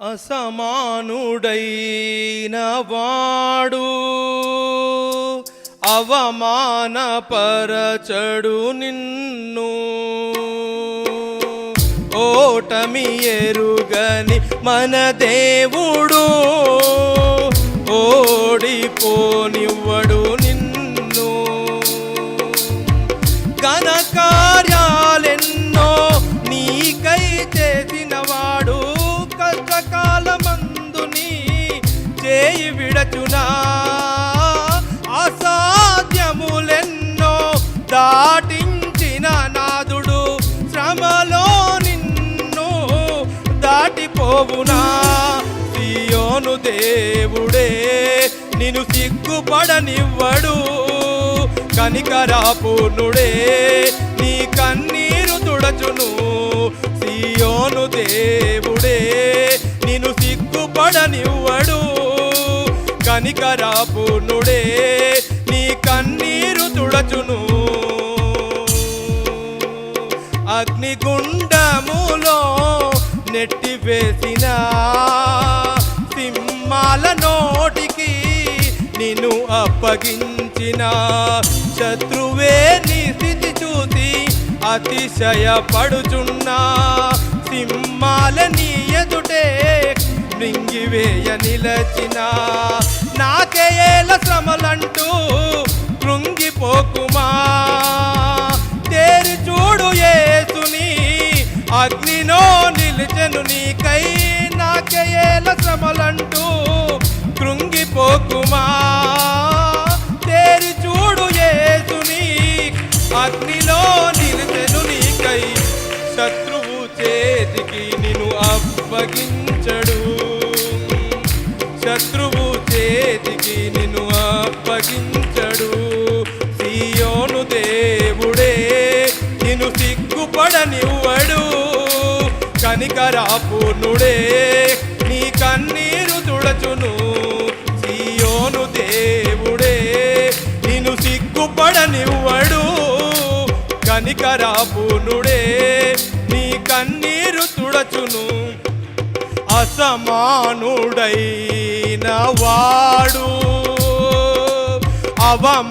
అసమానుడైన వాడు అవమానపరచడు నిన్ను. ఓటమి ఎరుగని మన దేవుడు ఓడిపోనివ్వడు దాటిపోవునా సియోను దేవుడే నిన్ను సిగ్గుపడనివ్వడు కనికరాపూర్ణుడే నీ కన్నీరు తుడచును సియోను దేవుడే నిన్ను సిగ్గుపడనివ్వడు కనికరాపూర్ణుడే నీ కన్నీరు తుడచును. అగ్నిగుండములో నెట్టి నెట్టివేసిన సింహాల నోటికి నిన్ను అప్పగించిన. శత్రువే నీ స్థితి చూసి అతిశయపడుచున్నా. సింహాల నీ ఎదుటే మృంగివేయ నిలచిన. నాకేల శ్రమలంటూ కృంగిపోకుమా. తేరి చూడు ఏసుని అగ్నిలో నిలిచెను నీకై నాకేల శ్రమలంటూ కృంగిపోకుమా? తేరి చూడు ఏసుని అగ్నిలో నిలిచెను నీకై శత్రువు చేతికి నిన్ను అప్పగించడు. శత్రువు చేతికి నిన్ను అప్పగించడు. సీయోను దేవుడే నిన్ను సిగ్గుపడనివ్వడు. కనికరాపూర్ణుడే నీ కన్నీరు తుడచును సియోను దేవుడే. నిన్ను సిగ్గుపడనివ్వడు కనికరాపూర్ణుడే నీ కన్నీరు తుడచును అసమానుడైన వాడు. అవమానపరచడు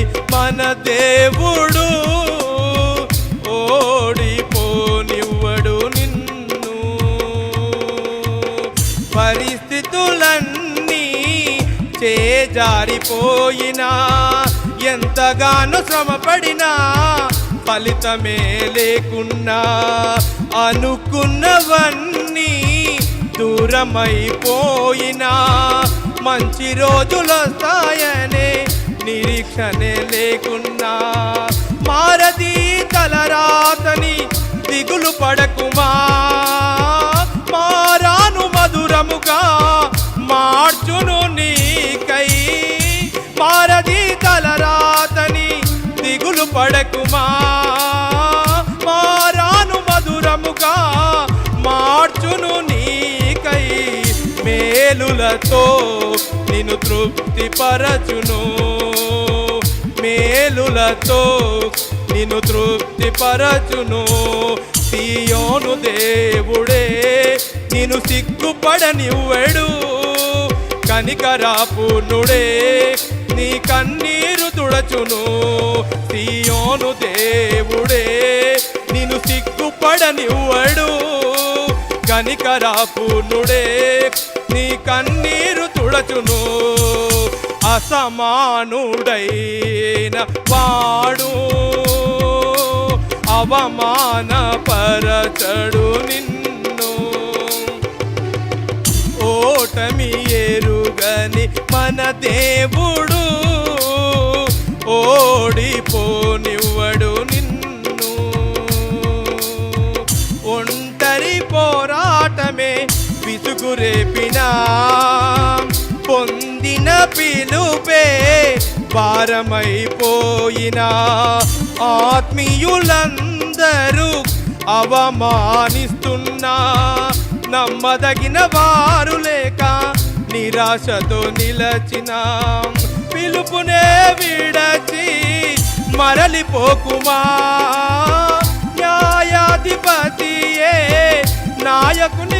ఎరుగని మన దేవుడు ఓడిపోనివ్వడు నిన్ను. పరిస్థితులన్నీ చేజారిపోయినా ఎంతగానో శ్రమపడినా ఫలితమే లేకున్నా అనుకున్నవన్నీ దూరమైపోయినా మంచి రోజులు నిరీక్షణే లేకున్నా. మారది తలరాతని దిగులు పడకుమా. మారాను మధురముగా మార్చును నీకై. మారది తలరాతని దిగులు పడకుమా. మేలులతో నిన్ను తృప్తిపరచును. మేలులతో నిన్ను తృప్తిపరచును. సియోను దేవుడే నిన్ను సిగ్గుపడనివ్వడు. కనికరాపునుడే నీ కన్నీరు తుడచును. సియోను దేవుడే నిన్ను సిగ్గుపడనివ్వడు. కనికరాపునుడే నీ కన్నీరు తుడచును. అసమానుడైన వాడు. అవమాన పరచడు నిన్ను. ఓటమి ఎరుగని మన దేవుడు. ఓడిపో విసుగురేపినా పొందిన పిలుపే భారమైపోయినా. ఆత్మీయులందరూ అవమానిస్తున్నా నమ్మదగిన వారు లేక నిరాశతో నిలచిన. పిలుపునే విడచి మరలిపోకుమా. న్యాయాధిపతియే నాయకుని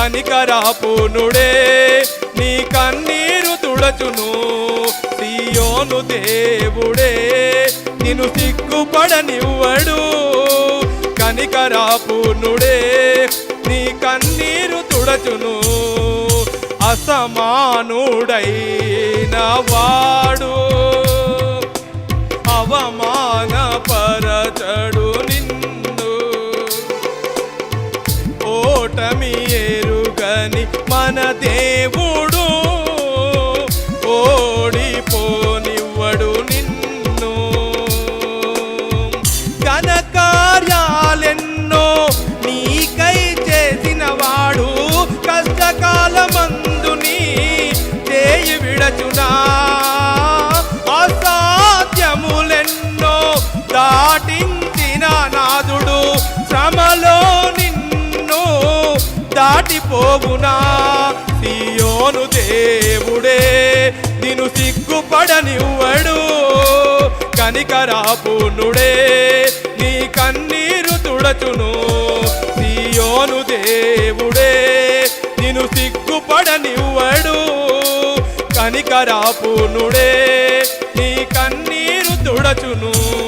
కనికరాపునుడే నీ కన్నీరు తుడచును సియోను దేవుడే నిన్ను సిగ్గుపడనివ్వడు. కనికరాపునుడే నీ కన్నీరు తుడచును అసమానుడైన వాడు. చేయి అసాధ్యములెన్నో దాటించిన నాదుడు శ్రమలో నిన్ను దాటిపోగునా సియోను దేవుడే నిన్ను సిగ్గుపడనివ్వడు. కనికరాపునుడే నీ కన్నీరు తుడచును. సియోను దేవుడే కనికరాపునుడే నీ కన్నీరు తుడచును.